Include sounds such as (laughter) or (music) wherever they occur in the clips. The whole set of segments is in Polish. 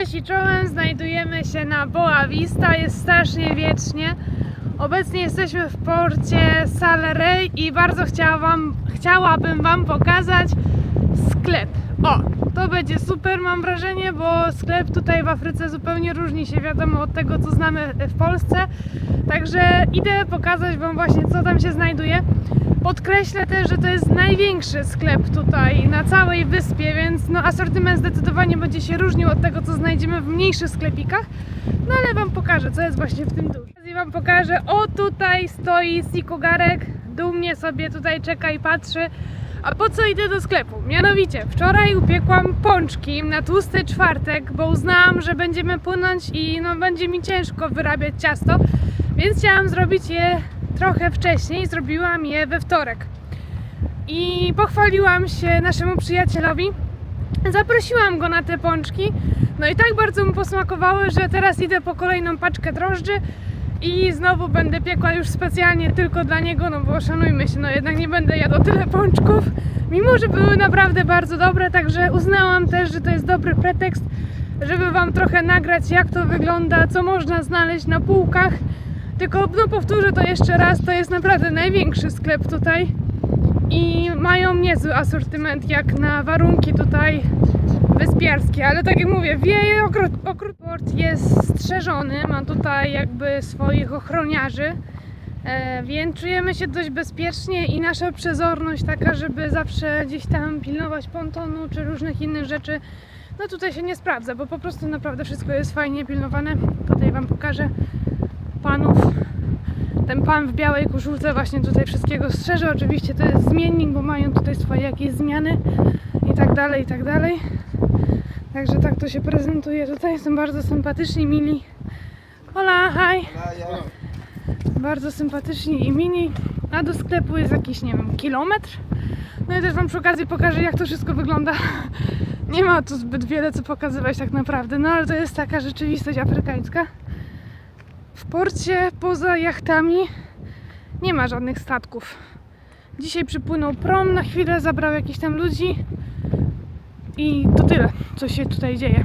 Cześć czołem, znajdujemy się na Boa Vista, jest strasznie wiecznie. Obecnie jesteśmy w porcie Salerey i bardzo chciałabym Wam pokazać sklep. O, to będzie super mam wrażenie, bo sklep tutaj w Afryce zupełnie różni się wiadomo od tego co znamy w Polsce. Także idę pokazać Wam właśnie co tam się znajduje. Podkreślę też, że to jest największy sklep tutaj na całej wyspie, więc no asortyment zdecydowanie będzie się różnił od tego, co znajdziemy w mniejszych sklepikach. No ale Wam pokażę, co jest właśnie w tym dużym. I Wam pokażę, o tutaj stoi Sikugarek, dumnie sobie tutaj czeka i patrzy. A po co idę do sklepu? Mianowicie, wczoraj upiekłam pączki na tłusty czwartek, bo uznałam, że będziemy płynąć i no, będzie mi ciężko wyrabiać ciasto, więc chciałam zrobić je trochę wcześniej, zrobiłam je we wtorek. I pochwaliłam się naszemu przyjacielowi, zaprosiłam go na te pączki, no i tak bardzo mu posmakowały, że teraz idę po kolejną paczkę drożdży i znowu będę piekła już specjalnie tylko dla niego, no bo szanujmy się, no jednak nie będę jadła tyle pączków, mimo że były naprawdę bardzo dobre, także uznałam też, że to jest dobry pretekst, żeby Wam trochę nagrać jak to wygląda, co można znaleźć na półkach. Tylko no powtórzę to jeszcze raz, to jest naprawdę największy sklep tutaj i mają niezły asortyment jak na warunki tutaj wyspiarskie, ale tak jak mówię, wieje okrut, port jest strzeżony, ma tutaj jakby swoich ochroniarzy, e, więc czujemy się dość bezpiecznie i nasza przezorność taka, żeby zawsze gdzieś tam pilnować pontonu czy różnych innych rzeczy, no tutaj się nie sprawdza, bo po prostu naprawdę wszystko jest fajnie pilnowane. Tutaj Wam pokażę panów. Ten pan w białej koszulce właśnie tutaj wszystkiego strzeże. Oczywiście to jest zmiennik, bo mają tutaj swoje jakieś zmiany i tak dalej, i tak dalej. Także tak to się prezentuje tutaj. Są bardzo sympatyczni, mili. Hola, hi! Bardzo sympatyczni i mini. A do sklepu jest jakiś, nie wiem, kilometr. No i też Wam przy okazji pokażę, jak to wszystko wygląda. (laughs) Nie ma tu zbyt wiele co pokazywać tak naprawdę, no ale to jest taka rzeczywistość afrykańska. W porcie poza jachtami nie ma żadnych statków. Dzisiaj przypłynął prom na chwilę, zabrał jakichś tam ludzi i to tyle, co się tutaj dzieje.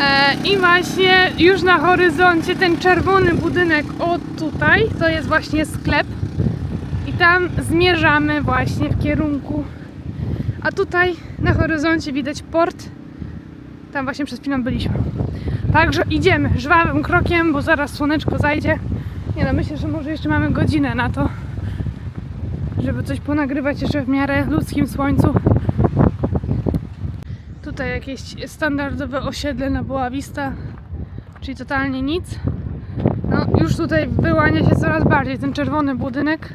E, I właśnie już na horyzoncie ten czerwony budynek od tutaj, to jest właśnie sklep. I tam zmierzamy właśnie w kierunku. A tutaj na horyzoncie widać port. Tam właśnie przed chwilą byliśmy. Także idziemy żwawym krokiem, bo zaraz słoneczko zajdzie. Nie no, myślę, że może jeszcze mamy godzinę na to, żeby coś ponagrywać jeszcze w miarę ludzkim słońcu. Tutaj jakieś standardowe osiedle na Boa Vista, czyli totalnie nic. No, już tutaj wyłania się coraz bardziej ten czerwony budynek,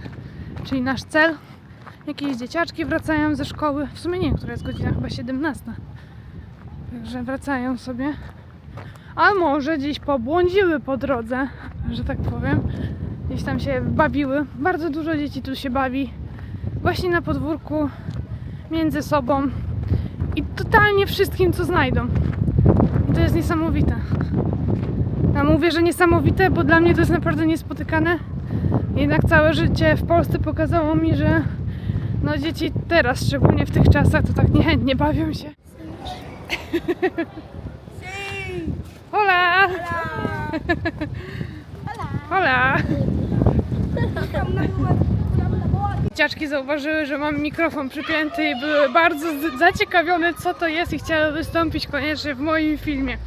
czyli nasz cel. Jakieś dzieciaczki wracają ze szkoły. W sumie nie która jest godzina, chyba 17. Także wracają sobie. A może gdzieś pobłądziły po drodze, że tak powiem. Gdzieś tam się bawiły. Bardzo dużo dzieci tu się bawi. Właśnie na podwórku, między sobą. I totalnie wszystkim, co znajdą. I to jest niesamowite. Ja mówię, że niesamowite, bo dla mnie to jest naprawdę niespotykane. Jednak całe życie w Polsce pokazało mi, że no dzieci teraz, szczególnie w tych czasach, to tak niechętnie bawią się. Hola! Hola! Dzieciaczki zauważyły, że mam mikrofon przypięty i były bardzo zaciekawione, co to jest i chciały wystąpić koniecznie w moim filmie.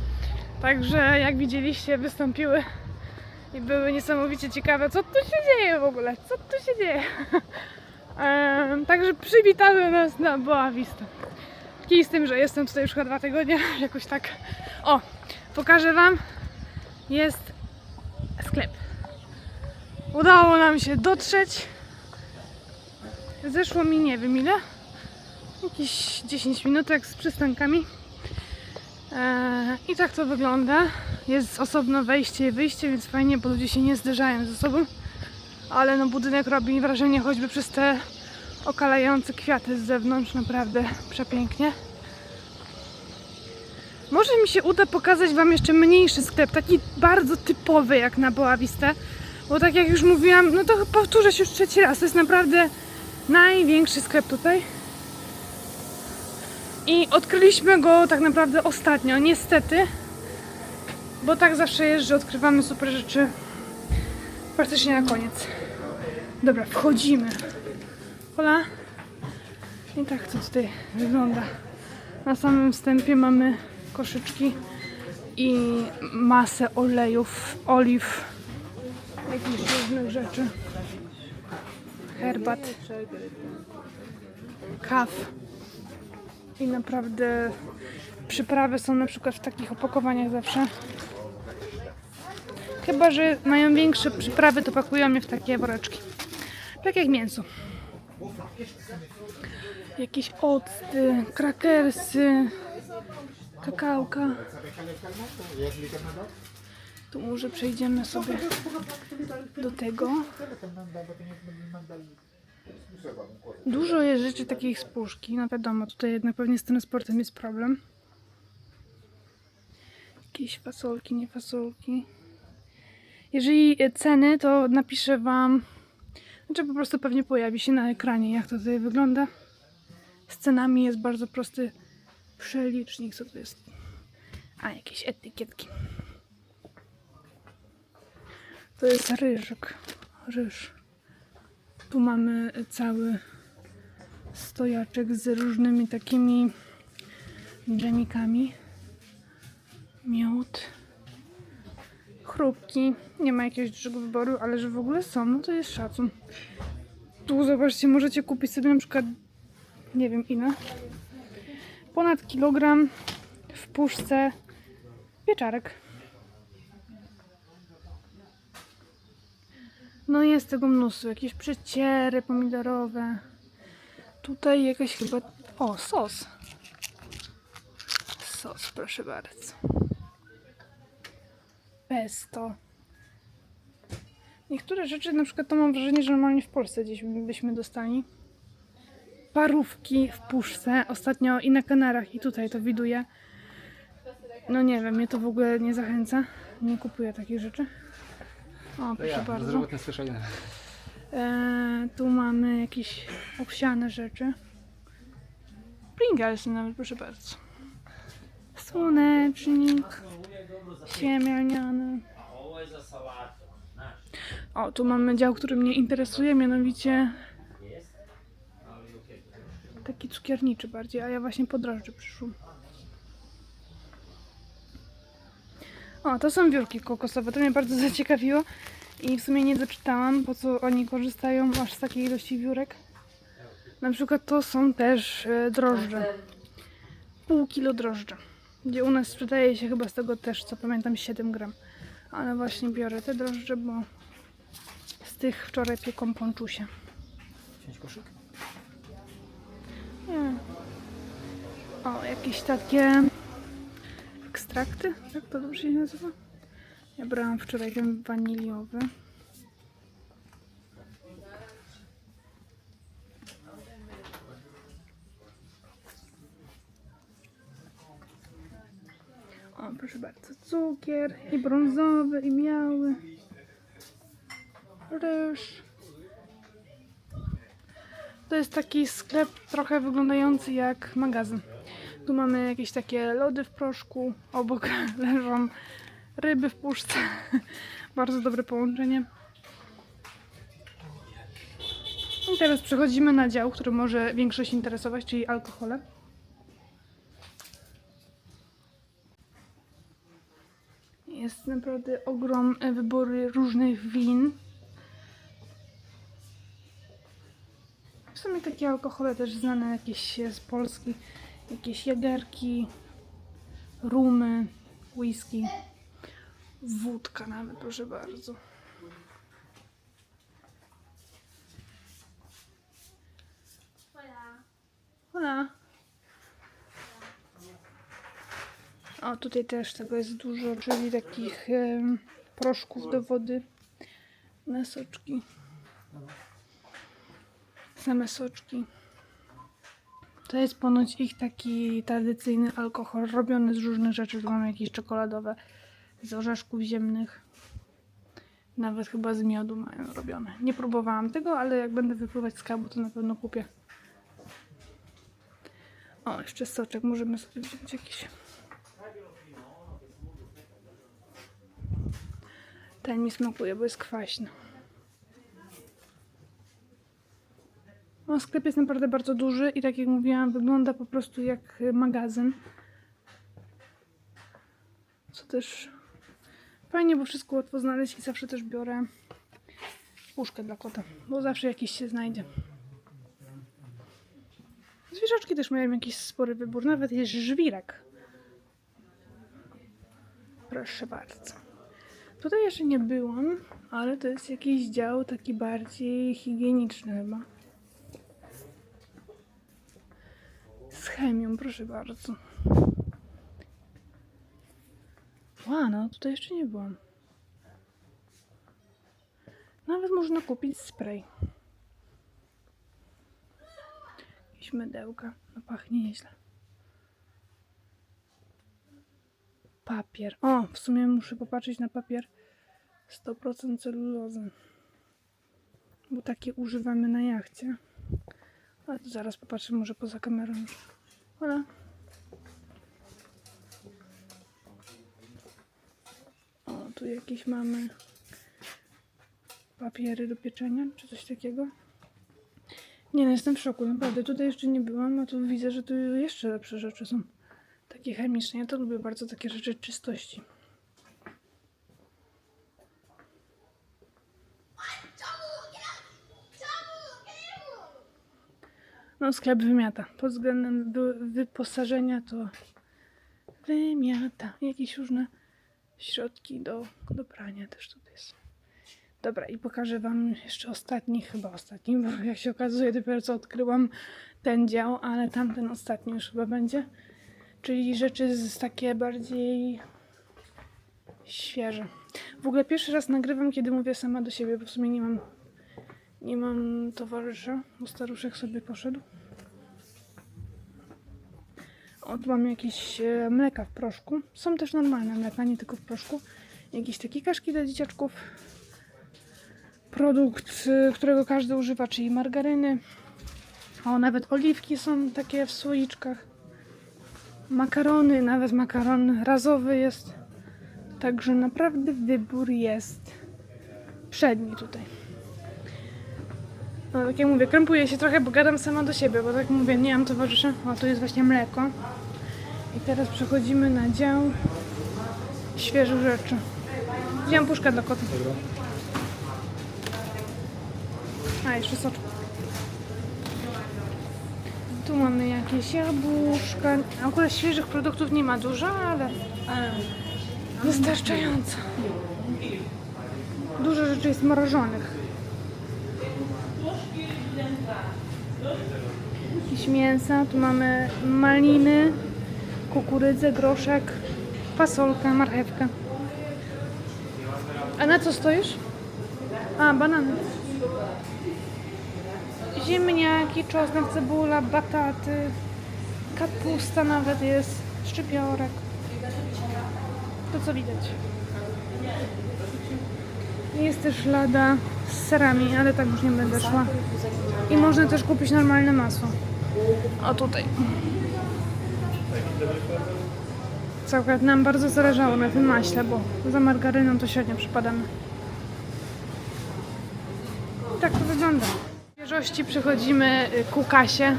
Także jak widzieliście, wystąpiły i były niesamowicie ciekawe, co tu się dzieje w ogóle, co tu się dzieje. Także przywitały nas na Boa Vista. Kij z tym, że jestem tutaj już chyba dwa tygodnie, (laughs) jakoś tak. O, pokażę Wam. Jest sklep. Udało nam się dotrzeć. Zeszło mi nie wiem ile. Jakieś 10 minutek z przystankami. Eee, I tak to wygląda. Jest osobno wejście i wyjście, więc fajnie, bo ludzie się nie zderzają ze sobą. Ale no budynek robi wrażenie choćby przez te okalające kwiaty z zewnątrz. Naprawdę przepięknie. Może mi się uda pokazać Wam jeszcze mniejszy sklep, taki bardzo typowy jak na Boa Vista, Bo tak jak już mówiłam, no to powtórzę się już trzeci raz. To jest naprawdę największy sklep tutaj. I odkryliśmy go tak naprawdę ostatnio, niestety. Bo tak zawsze jest, że odkrywamy super rzeczy praktycznie na koniec. Dobra, wchodzimy. Hola. I tak to tutaj wygląda. Na samym wstępie mamy koszyczki i masę olejów, oliw, jakichś różnych rzeczy. Herbat, kaw. I naprawdę przyprawy są na przykład w takich opakowaniach zawsze. Chyba, że mają większe przyprawy, to pakują je w takie woreczki. Tak jak mięso. Jakieś octy, krakersy, kakałka. Tu może przejdziemy sobie do tego. Dużo jest rzeczy takich z puszki, no wiadomo, tutaj jednak pewnie z transportem jest problem. Jakieś fasolki, nie fasolki. Jeżeli ceny, to napiszę Wam, znaczy po prostu pewnie pojawi się na ekranie, jak to tutaj wygląda. Z cenami jest bardzo prosty przelicznik, co to jest. A, jakieś etykietki. To jest ryżyk. Ryż. Tu mamy cały stojaczek z różnymi takimi dżemikami. Miód. Chrupki. Nie ma jakiegoś dużego wyboru, ale że w ogóle są, no to jest szacun. Tu zobaczcie, możecie kupić sobie na przykład nie wiem ile. Ponad kilogram w puszce pieczarek. No jest tego mnóstwo, jakieś przeciery pomidorowe. Tutaj jakaś chyba... O, sos. Sos, proszę bardzo. Pesto. Niektóre rzeczy, na przykład to mam wrażenie, że normalnie w Polsce gdzieś byśmy dostali. Parówki w puszce. Ostatnio i na Kanarach, i tutaj to widuję. No nie wiem, mnie to w ogóle nie zachęca. Nie kupuję takich rzeczy. O, proszę bardzo. Zdrowotne słyszenie. Tu mamy jakieś owsiane rzeczy. Pringlesy nawet, proszę bardzo. Słonecznik. Siemianiany. O, tu mamy dział, który mnie interesuje, mianowicie taki cukierniczy bardziej, a ja właśnie po drożdży przyszłam. O, to są wiórki kokosowe, to mnie bardzo (laughs) zaciekawiło i w sumie nie doczytałam, po co oni korzystają aż z takiej ilości wiórek. Na przykład to są też e, drożdże. Pół kilo drożdża. Gdzie u nas sprzedaje się chyba z tego też, co pamiętam, 7 gram. Ale właśnie biorę te drożdże, bo z tych wczoraj pieką ponczusie. Wziąć koszyk? Nie. O, jakieś takie ekstrakty, tak to dobrze się nazywa? Ja brałam wczoraj ten waniliowy. O, proszę bardzo, cukier i brązowy, i biały. Ryż. To jest taki sklep trochę wyglądający jak magazyn. Tu mamy jakieś takie lody w proszku, obok (laughs) leżą ryby w puszce. (laughs) Bardzo dobre połączenie. I teraz przechodzimy na dział, który może większość interesować, czyli alkohole. Jest naprawdę ogrom wybory różnych win. W sumie takie alkohole też znane jakieś z Polski. Jakieś jagerki, rumy, whisky, wódka nawet, proszę bardzo. Hola. O, tutaj też tego jest dużo, czyli takich proszków do wody na soczki. Same soczki. To jest ponoć ich taki tradycyjny alkohol, robiony z różnych rzeczy. Tu mamy jakieś czekoladowe, z orzeszków ziemnych. Nawet chyba z miodu mają robione. Nie próbowałam tego, ale jak będę wypływać z kabu, to na pewno kupię. O, jeszcze soczek możemy sobie wziąć jakiś. Ten mi smakuje, bo jest kwaśny. No, sklep jest naprawdę bardzo duży i tak jak mówiłam, wygląda po prostu jak magazyn. Co też fajnie, bo wszystko łatwo znaleźć i zawsze też biorę puszkę dla kota, bo zawsze jakiś się znajdzie. Zwierzaczki też mają jakiś spory wybór, nawet jest żwirek. Proszę bardzo. Tutaj jeszcze nie byłam, ale to jest jakiś dział taki bardziej higieniczny chyba. Z chemią, proszę bardzo. Ła, no tutaj jeszcze nie byłam. Nawet można kupić spray. Jakieś mydełka. No pachnie nieźle. Papier. O, w sumie muszę popatrzeć na papier. 100% celulozy. Bo takie używamy na jachcie. Ale zaraz popatrzę może poza kamerą. O, tu jakieś mamy papiery do pieczenia, czy coś takiego. Nie no, jestem w szoku, naprawdę. Tutaj jeszcze nie byłam, a tu widzę, że tu jeszcze lepsze rzeczy są. Takie chemiczne. Ja to lubię bardzo takie rzeczy czystości. No, sklep wymiata. Pod względem wy wyposażenia to wymiata. Jakieś różne środki do, do prania też tutaj są. Dobra, i pokażę Wam jeszcze ostatni, chyba ostatni, bo jak się okazuje, dopiero co odkryłam ten dział, ale tamten ostatni już chyba będzie. Czyli rzeczy z takie bardziej świeże. W ogóle pierwszy raz nagrywam, kiedy mówię sama do siebie, bo w sumie nie mam, nie mam towarzysza, bo staruszek sobie poszedł. O, tu mamy jakieś e, mleka w proszku. Są też normalne mleka, nie tylko w proszku. Jakieś takie kaszki dla dzieciaczków. Produkt, y, którego każdy używa, czyli margaryny. O, nawet oliwki są takie w słoiczkach. Makarony, nawet makaron razowy jest. Także naprawdę wybór jest przedni tutaj. No, tak jak mówię, krępuję się trochę, bo gadam sama do siebie, bo tak mówię, nie mam towarzysza. O, tu jest właśnie mleko. I teraz przechodzimy na dział świeżych rzeczy. Wziąłem puszkę dla kota. A, jeszcze soczku. Tu mamy jakieś jabłuszka. Akurat świeżych produktów nie ma dużo, ale wystarczająco. Dużo rzeczy jest mrożonych. Jakieś mięsa. Tu mamy maliny, kukurydzę, groszek, fasolkę, marchewkę. A na co stoisz? A, banany. Ziemniaki, czosnek, cebula, bataty, kapusta nawet jest, szczypiorek. To co widać. Jest też lada z serami, ale tak już nie będę szła. I można też kupić normalne masło. O tutaj. Co akurat nam bardzo zależało na tym maśle, bo za margaryną to średnio przypadamy. Tak to wygląda. Świeżości przechodzimy y, ku kasie.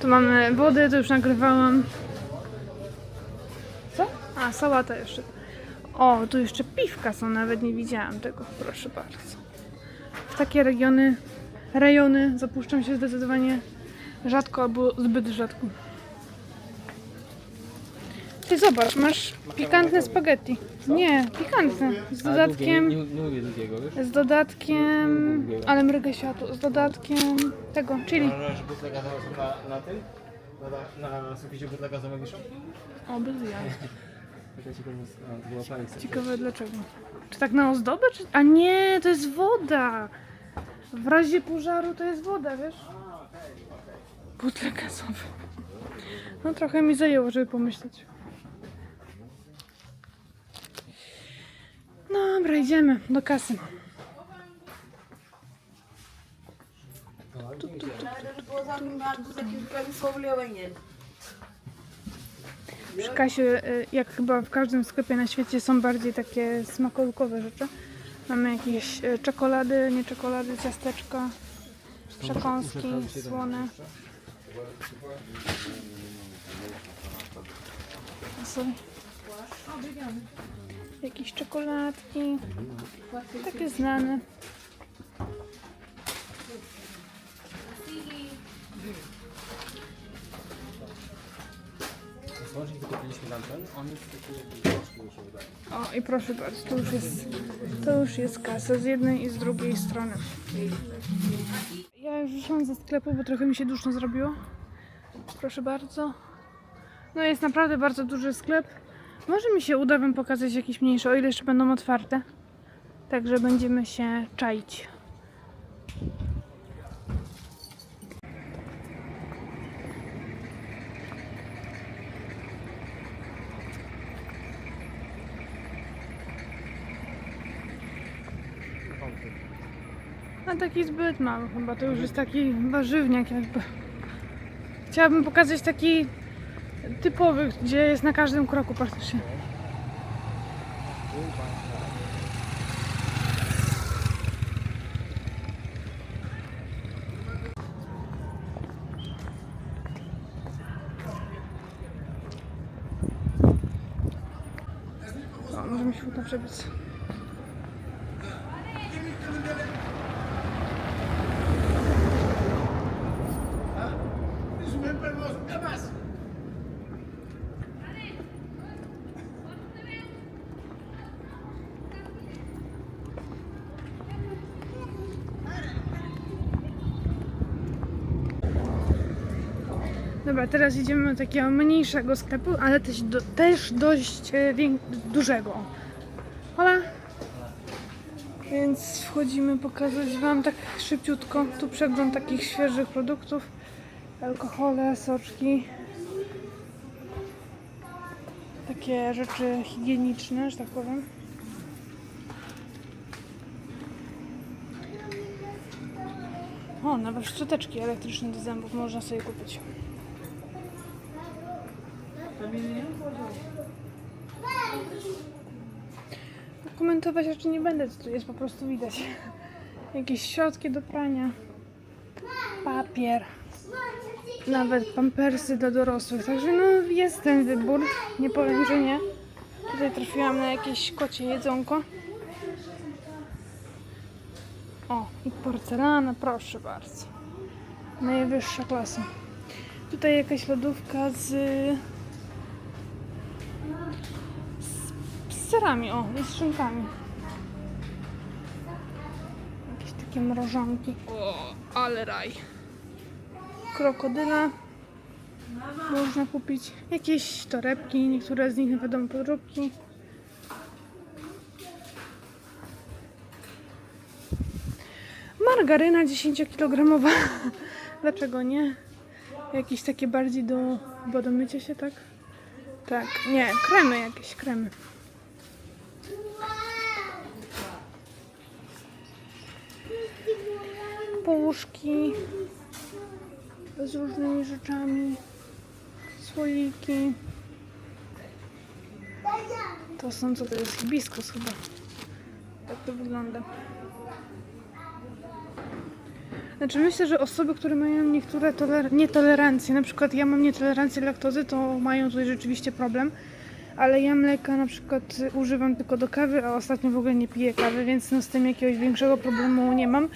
Tu mamy wodę, to już nagrywałam. Co? A, sałata jeszcze. O, tu jeszcze piwka są, nawet nie widziałam tego. Proszę bardzo. W takie regiony, rejony zapuszczam się zdecydowanie rzadko albo zbyt rzadko. Ty zobacz, masz pikantne spaghetti. Nie, pikantne. Z dodatkiem... Nie, nie lubię drugiego, wiesz? Z dodatkiem. Ale mrygę światło. Z dodatkiem tego, chili. Możesz na, na tym? Na, suficie butlę gazową wiszą? O, bez. (laughs) Ciekawe dlaczego. Czy tak na ozdobę? Czy... A nie, to jest woda. W razie pożaru to jest woda, wiesz? Butle gazowe. No trochę mi zajęło, żeby pomyśleć. Dobra, idziemy do kasy. Przy kasie, y, jak chyba w każdym sklepie na świecie, są bardziej takie smakołykowe rzeczy. Mamy jakieś y, czekolady, nie czekolady, ciasteczka, przekąski, słone. Sorry. Jakieś czekoladki, takie znane. Słonecznik wykupiliśmy tamten, on jest taki troszkę mi się wydaje. O i proszę bardzo, to już jest, to już jest kasa z jednej i z drugiej strony. Ja już wyszłam ze sklepu, bo trochę mi się duszno zrobiło. Proszę bardzo. No jest naprawdę bardzo duży sklep. Może mi się uda Wam pokazać jakieś mniejsze, o ile jeszcze będą otwarte. Także będziemy się czaić. A taki zbyt mały chyba, to już jest taki warzywniak jakby. Chciałabym pokazać taki typowy, gdzie jest na każdym kroku praktycznie. O, może mi się uda przebiec. Dobra, teraz idziemy do takiego mniejszego sklepu, ale też, do, też dość e, dużego. Hola! Więc wchodzimy pokazać Wam tak szybciutko. Tu przegląd takich świeżych produktów. Alkohole, soczki. Takie rzeczy higieniczne, że tak powiem. O, nawet szczoteczki elektryczne do zębów można sobie kupić. Komentować rzeczy nie będę, co tu jest, po prostu widać. Jakieś środki do prania, papier, nawet pampersy dla dorosłych. Także no jest ten wybór, nie powiem, że nie. Tutaj trafiłam na jakieś kocie jedzonko. O, i porcelana, proszę bardzo. Najwyższa klasa. Tutaj jakaś lodówka z, serami, o, i z szynkami. Jakieś takie mrożonki. O, ale raj. Krokodyla można kupić. Jakieś torebki, niektóre z nich nie wiadomo podróbki. Margaryna 10-kilogramowa. (laughs) Dlaczego nie? Jakieś takie bardziej do, do mycia się, tak? Tak, nie, kremy jakieś, kremy. Puszki z różnymi rzeczami, słoiki. To są, co to jest? Hibiskus chyba. Tak to wygląda. Znaczy myślę, że osoby, które mają niektóre toler- nietolerancje, na przykład ja mam nietolerancję laktozy, to mają tutaj rzeczywiście problem. Ale ja mleka na przykład używam tylko do kawy, a ostatnio w ogóle nie piję kawy, więc no z tym jakiegoś większego problemu nie mam.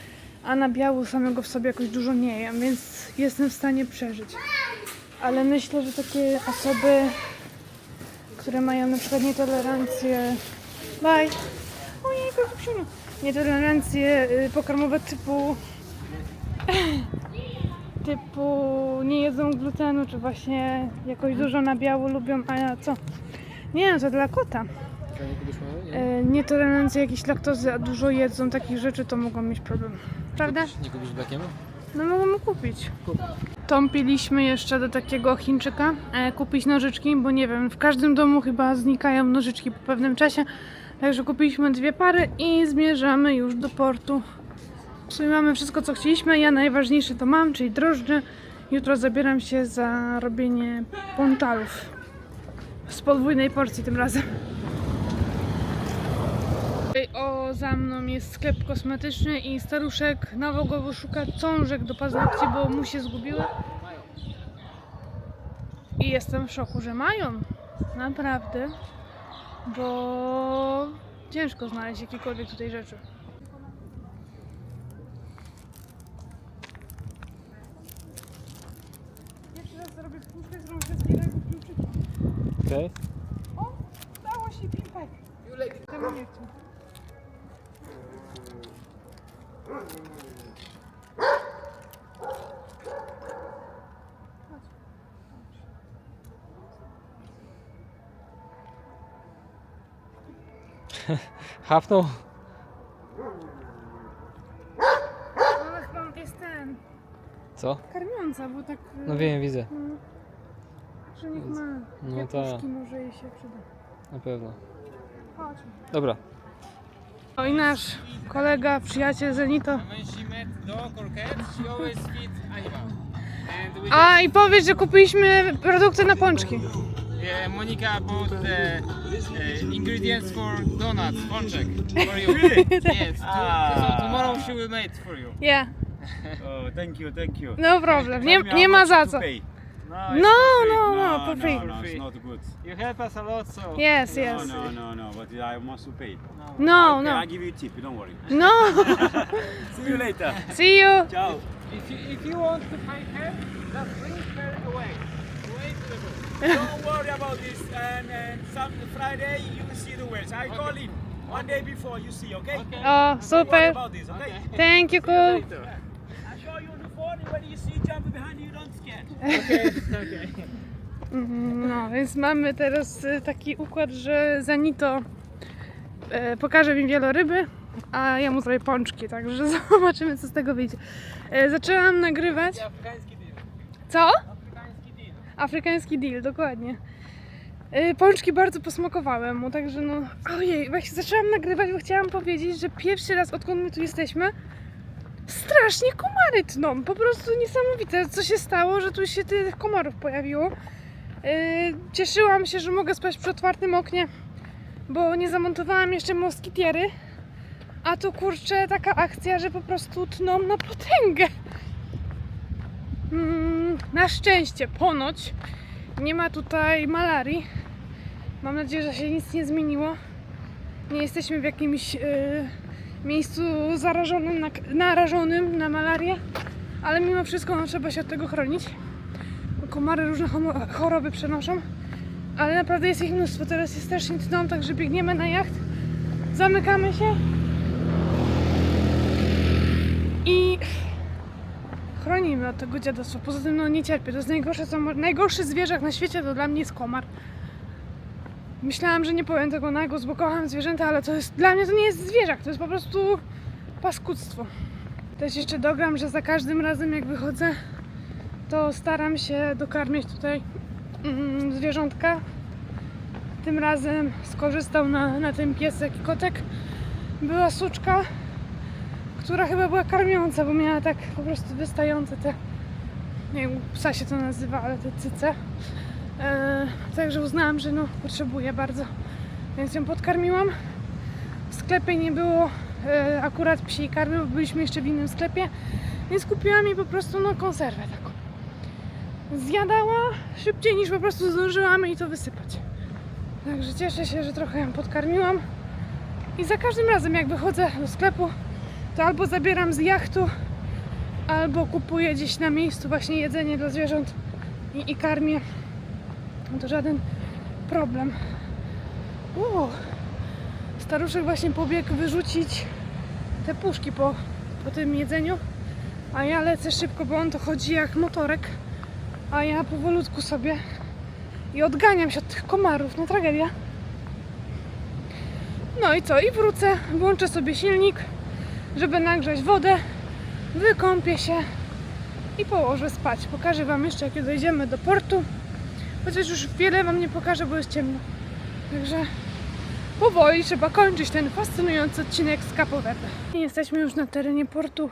A na biału samego w sobie jakoś dużo nie jem, więc jestem w stanie przeżyć. Ale myślę, że takie osoby, które mają na przykład nietolerancję... Bye! Ojej, psiuniu! Nietolerancje y, pokarmowe typu (laughs) typu nie jedzą glutenu, czy właśnie jakoś dużo nabiału lubią, a ja co? Nie, no to dla kota. To nie kupisz mamy? Nie? E, nietolerancja jakiejś laktozy, a dużo jedzą takich rzeczy, to mogą mieć problem. Prawda? Nie kupisz Beckiemu? No mogą mu kupić. Kup. Tąpiliśmy jeszcze do takiego Chińczyka e, kupić nożyczki, bo nie wiem, w każdym domu chyba znikają nożyczki po pewnym czasie. Także kupiliśmy dwie pary i zmierzamy już do portu. W sumie mamy wszystko, co chcieliśmy. Ja najważniejsze to mam, czyli drożdże. Jutro zabieram się za robienie pontalów. Z podwójnej porcji tym razem. Tutaj, O, za mną jest sklep kosmetyczny i staruszek nawogowo szuka cążek do paznokci, bo mu się zgubiły. I jestem w szoku, że mają. Naprawdę. Bo ciężko znaleźć jakiekolwiek tutaj rzeczy. Jeszcze raz zrobię puszkę, kluczyki. Okej. O, udało się pimpek. Tego nie chcę. Hafnął? Ale chyba jest ten, Co? karmiąca, bo tak... y, No wiem, widzę. no, Że niech ma No no tak. może jej się przyda. Na pewno. Chodź. Dobra. No i nasz kolega, przyjaciel Zenito. When she met dog or cat, she always feed animal. And we A i powiedz, że kupiliśmy produkty na pączki. Yeah, Monica bought the uh, ingredients for donuts, pączek, for you. yes, (laughs) to, so tomorrow she will make for you. Yeah, (laughs) Oh, thank you, thank you. no problem. Nie, nie ma za to co. pay. No, No, it's no, free. no, for free. No, no, it's not good. You help us a lot, so. Yes, No, yes. no, no, no, but I must to pay. No, okay, no. I'll give you a tip, don't worry. No. (laughs) See you later. See you. Ciao. If you, if you want to find her, just bring her away. Don't worry about this. And, and some Friday you will see the. I call him one day before you see, okay? Okay. O, Don't worry super. about this, okay? Thank you, cool. I show you on the phone. When you see jump behind you, don't scared. (laughs) No, więc mamy teraz y, taki układ, że Zanito e, pokaże mi wieloryby, a ja mu zrobię pączki, także (laughs) zobaczymy, co z tego wyjdzie. E, zaczęłam nagrywać. Afgański. Co? Afrykański deal, dokładnie. Y, Pączki bardzo posmakowały mu, także no. Ojej, właśnie zaczęłam nagrywać, bo chciałam powiedzieć, że pierwszy raz odkąd my tu jesteśmy, strasznie komary tną. Po prostu niesamowite, co się stało, że tu się tych komarów pojawiło. Y, Cieszyłam się, że mogę spać przy otwartym oknie, bo nie zamontowałam jeszcze moskitiery. A tu kurczę taka akcja, że po prostu tną na potęgę. Mm, na szczęście, ponoć nie ma tutaj malarii. Mam nadzieję, że się nic nie zmieniło. Nie jesteśmy w jakimś y, miejscu zarażonym, na, narażonym na malarię, ale mimo wszystko no, trzeba się od tego chronić. Komary różne choroby przenoszą, ale naprawdę jest ich mnóstwo. Teraz jest strasznie tną, także biegniemy na jacht, zamykamy się i chronimy od tego dziadostwa. Poza tym no nie cierpię. To jest najgorsze, co najgorszy zwierzak na świecie to dla mnie jest komar. Myślałam, że nie powiem tego na głos, bo kocham zwierzęta, ale to jest dla mnie to nie jest zwierzak, to jest po prostu paskudztwo. Też jeszcze dogram, że za każdym razem jak wychodzę, to staram się dokarmić tutaj mm, zwierzątka. Tym razem skorzystał na, na tym piesek i kotek. Była suczka, która chyba była karmiąca, bo miała tak po prostu wystające te, nie wiem, psa się to nazywa, ale te cyce. E, także uznałam, że no, potrzebuję bardzo, więc ją podkarmiłam. W sklepie nie było e, akurat psiej karmy, bo byliśmy jeszcze w innym sklepie, więc kupiłam jej po prostu no, konserwę taką. Zjadała szybciej niż po prostu zdążyłam jej to wysypać. Także cieszę się, że trochę ją podkarmiłam. I za każdym razem jak wychodzę do sklepu, to albo zabieram z jachtu, albo kupuję gdzieś na miejscu właśnie jedzenie dla zwierząt i, i karmię. To żaden problem. Uuu, staruszek właśnie pobiegł wyrzucić te puszki po, po tym jedzeniu, a ja lecę szybko, bo on to chodzi jak motorek, a ja powolutku sobie i odganiam się od tych komarów, no tragedia. No i co? I wrócę, włączę sobie silnik, żeby nagrzać wodę, wykąpię się i położę spać. Pokażę Wam jeszcze, jak dojdziemy do portu. Chociaż już wiele Wam nie pokażę, bo jest ciemno. Także powoli trzeba kończyć ten fascynujący odcinek z Capo Verde. Jesteśmy już na terenie portu.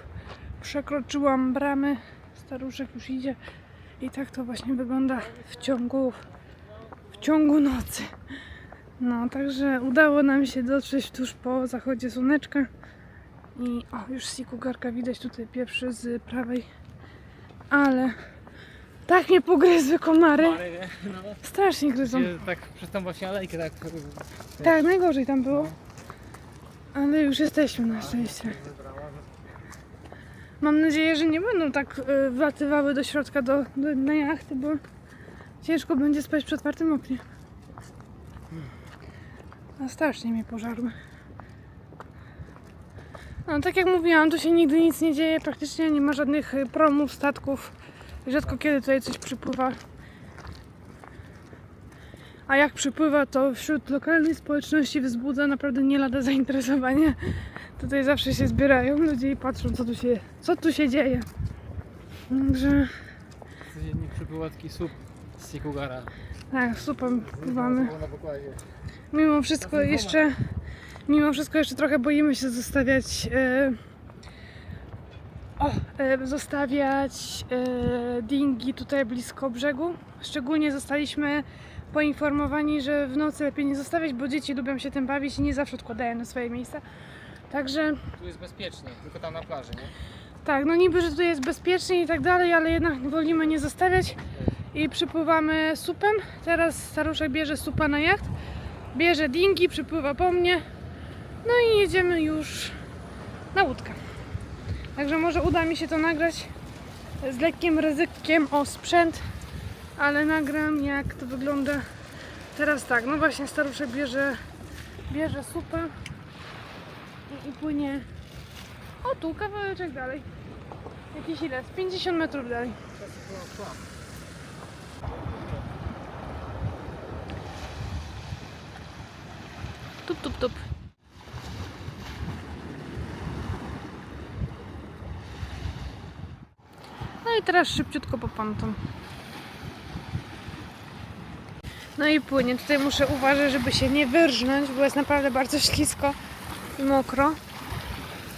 Przekroczyłam bramy. Staruszek już idzie. I tak to właśnie wygląda w ciągu, w ciągu nocy. No, także udało nam się dotrzeć tuż po zachodzie słoneczka. I o, już sikugarka widać tutaj pierwszy z prawej. Ale tak mnie pogryzły komary. Strasznie gryzą. Tak przez tą właśnie alejkę tak... Tak, najgorzej tam było. Ale już jesteśmy na szczęście. Mam nadzieję, że nie będą tak y, wlatywały do środka do, do, na jachty, bo ciężko będzie spać przy otwartym oknie. A strasznie mnie pożarły. No, tak jak mówiłam, tu się nigdy nic nie dzieje, praktycznie nie ma żadnych y, promów, statków. Rzadko kiedy tutaj coś przypływa. A jak przypływa, to wśród lokalnej społeczności wzbudza naprawdę nie lada zainteresowanie. Tutaj zawsze się zbierają ludzie i patrzą, co tu się, co tu się dzieje. Także Codziennie przybyła taki słup z Sikugara. tak, super pływamy. Mimo wszystko jeszcze, mimo wszystko jeszcze trochę boimy się zostawiać, e, o, e, zostawiać e, dingi tutaj blisko brzegu. Szczególnie zostaliśmy poinformowani, że w nocy lepiej nie zostawiać, bo dzieci lubią się tym bawić i nie zawsze odkładają na swoje miejsca. Także Tu jest bezpiecznie, tylko tam na plaży, nie? tak, no niby, że tutaj jest bezpiecznie i tak dalej, ale jednak wolimy nie zostawiać i przypływamy supem. Teraz staruszek bierze supa na jacht, bierze dingi, przypływa po mnie, no i jedziemy już na łódkę. Także może uda mi się to nagrać z lekkim ryzykiem o sprzęt, ale nagram jak to wygląda teraz tak. No właśnie staruszek bierze, bierze supę i, płynie o tu, kawałeczek dalej. Jakieś ile? Z 50 metrów dalej. Tup, tup, tup. No i teraz szybciutko po ponton. No i płynie. Tutaj muszę uważać, żeby się nie wyrżnąć, bo jest naprawdę bardzo ślisko i mokro.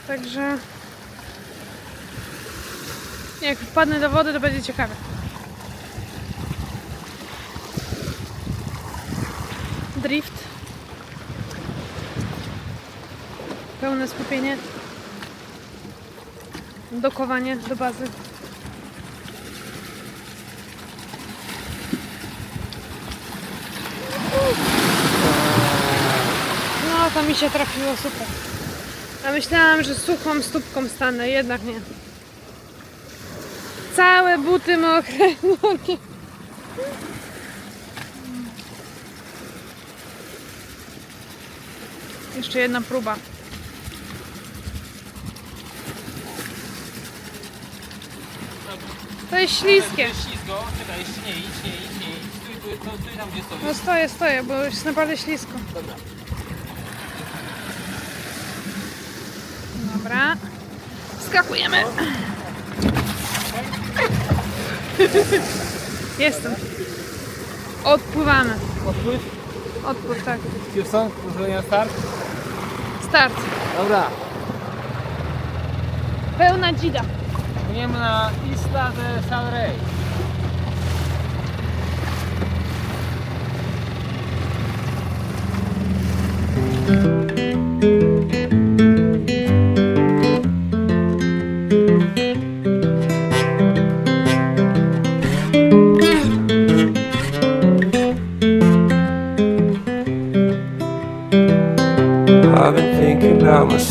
Także jak wpadnę do wody, to będzie ciekawe. Drift. Pełne skupienie. Dokowanie do bazy. No, to mi się trafiło super. A myślałam, że suchą stópką stanę, jednak nie. Całe buty mokre. (laughs) Jeszcze jedna próba. To jest śliskie. Jest ślisko, czekaj, jeszcze nie, idź, nie, idź, nie, idź. Stój, tu, tu, stój tam, gdzie stoisz. No stoję, stoję, bo jest naprawdę ślisko. Dobra. Dobra. Skakujemy. Jestem. Odpływamy. Odpływ? Odpływ, tak. Houston, pozwolenia start? Start. Dobra. Pełna dzida. Płyniemy na Isla de Sal Rey. I've